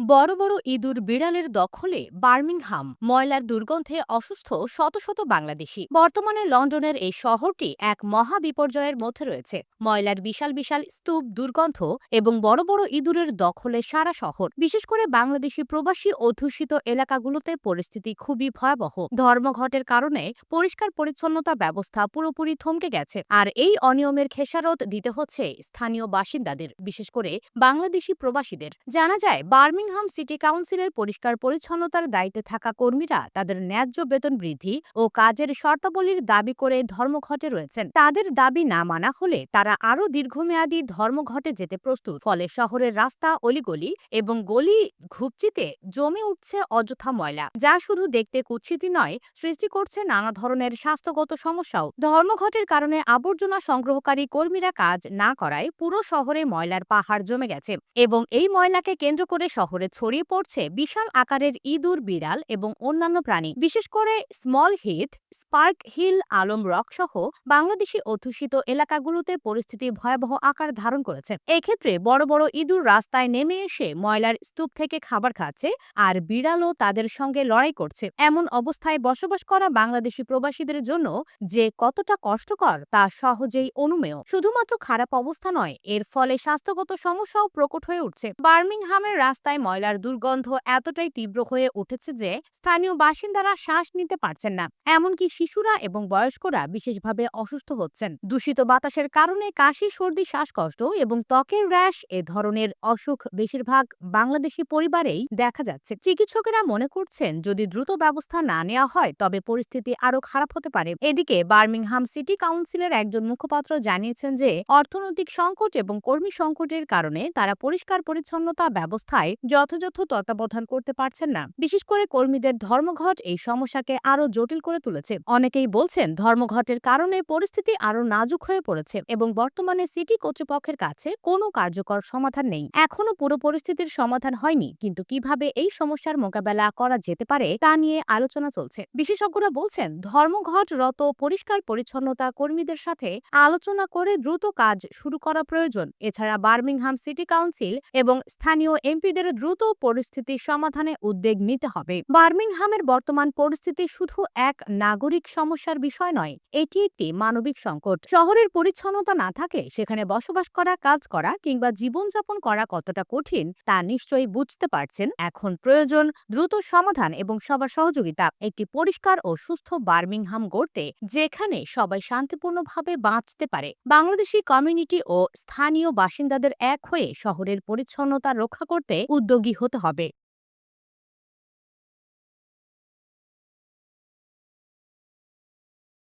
বড় বড় ইঁদুর বিড়ালের দখলে বার্মিংহাম, ময়লার দুর্গন্ধে অসুস্থ শত শত বাংলাদেশি। বর্তমানে লন্ডনের এই শহরটি এক মহা বিপর্যয়ের মধ্যে রয়েছে। ময়লার বিশাল বিশাল স্তূপ, দুর্গন্ধ এবং বড় বড় ইঁদুরের দখলে সারা শহর। বিশেষ করে বাংলাদেশি প্রবাসী অধ্যুষিত এলাকাগুলোতে পরিস্থিতি খুবই ভয়াবহ। ধর্মঘটের কারণে পরিষ্কার পরিচ্ছন্নতা ব্যবস্থা পুরোপুরি থমকে গেছে। আর এই অনিয়মের খেসারত দিতে হচ্ছে স্থানীয় বাসিন্দাদের, বিশেষ করে বাংলাদেশি প্রবাসীদের। জানা যায় বার্মিংহাম সিটি কাউন্সিলের পরিষ্কার পরিচ্ছন্নতার দায়িত্বে থাকা কর্মীরা তাদের ন্যায্য বেতন বৃদ্ধি ও কাজের শর্তাবলীর দাবি করে ধর্মঘটে রয়েছেন। তাদের দাবি না মানা হলে তারা আরও দীর্ঘমেয়াদী ধর্মঘটে যেতে প্রস্তুত। ফলে শহরের রাস্তা, অলিগলি এবং গলি ঘুপচিতে জমে উঠছে অযথা ময়লা, যা শুধু দেখতে কুৎসিতি নয়, সৃষ্টি করছে নানা ধরনের স্বাস্থ্যগত সমস্যাও। ধর্মঘটের কারণে আবর্জনা সংগ্রহকারী কর্মীরা কাজ না করায় পুরো শহরে ময়লার পাহাড় জমে গেছে এবং এই ময়লাকে কেন্দ্র করে শহরে ছড়িয়ে পড়ছে বিশাল আকারের ইঁদুর, বিড়াল এবং অন্যান্য প্রাণী। বিশেষ করে Small Heath Sparkhill Alum Rock Bangladeshi অধ্যুষিত এলাকাগুলোতে পরিস্থিতি ভয়াবহ আকার ধারণ করেছে। এক্ষেত্রে বড় বড় ইঁদুর রাস্তায় নেমে এসে ময়লার স্তূপ থেকে খাবার খাচ্ছে আর বিড়ালও তাদের সঙ্গে লড়াই করছে। এমন অবস্থায় বসবাস করা বাংলাদেশি প্রবাসীদের জন্য যে কতটা কষ্টকর তা সহজেই অনুমেয়। শুধুমাত্র খারাপ অবস্থা নয়, এর ফলে স্বাস্থ্যগত সমস্যাও প্রকট হয়ে উঠছে। বার্মিংহামের রাস্তায় ময়লার দুর্গন্ধ এতটাই তীব্র হয়ে উঠেছে যে স্থানীয় বাসিন্দারা শ্বাস নিতে পারছেন না। এমনকি শিশুরা এবং বয়স্করা বিশেষভাবে অসুস্থ হচ্ছেন। দূষিত বাতাসের কারণে কাশি, সর্দি, শ্বাসকষ্ট এবং ত্বকের র্যাশ এ ধরনের অসুখ বেশিরভাগ বাংলাদেশি পরিবারেই দেখা যাচ্ছে। চিকিৎসকেরা মনে করছেন, যদি দ্রুত ব্যবস্থা না নেওয়া হয়, তবে পরিস্থিতি আরও খারাপ হতে পারে। এদিকে বার্মিংহাম সিটি কাউন্সিলের একজন মুখপাত্র জানিয়েছেন যে, অর্থনৈতিক সংকট এবং কর্মী সংকটের কারণে তারা পরিষ্কার পরিচ্ছন্নতা ব্যবস্থায় যথাযথ তত্ত্বাবধান করতে পারছেন না। বিশেষ করে কর্মীদের ধর্মঘট এই সমস্যাকে আরও জটিল করে তুলেছে। অনেকেই বলছেন ধর্মঘটের কারণে পরিস্থিতি আরও নাজুক হয়ে পড়েছে এবং বর্তমানে সিটি কর্তৃপক্ষের কাছে কোনো কার্যকর সমাধান নেই। এখনও পুরো পরিস্থিতির সমাধান হয়নি, কিন্তু কীভাবে এই সমস্যার মোকাবেলা করা যেতে পারে তা নিয়ে আলোচনা চলছে। বিশেষজ্ঞরা বলছেন ধর্মঘটরত পরিষ্কার পরিচ্ছন্নতা কর্মীদের সাথে আলোচনা করে দ্রুত কাজ শুরু করা প্রয়োজন। এছাড়া বার্মিংহাম সিটি কাউন্সিল এবং স্থানীয় এমপিদের দ্রুত পরিস্থিতি সমাধানে উদ্যোগ নিতে হবে। বার্মিংহামের বর্তমান পরিস্থিতি শুধু এক নাগরিক সমস্যার বিষয় নয়, এটি একটি মানবিক সংকট। শহরের পরিচ্ছন্নতা না থাকলে সেখানে বসবাস করা, কাজ করা কিংবা জীবনযাপন করা কতটা কঠিন তা নিশ্চয়ই বুঝতে পারছেন। এখন প্রয়োজন দ্রুত সমাধান এবং সবার সহযোগিতা, একটি পরিষ্কার ও সুস্থ বার্মিংহাম গড়তে, যেখানে সবাই শান্তিপূর্ণভাবে বাঁচতে পারে। বাংলাদেশি কমিউনিটি ও স্থানীয় বাসিন্দাদের এক হয়ে শহরের পরিচ্ছন্নতা রক্ষা করতে উদ্যোগী হতে হবে।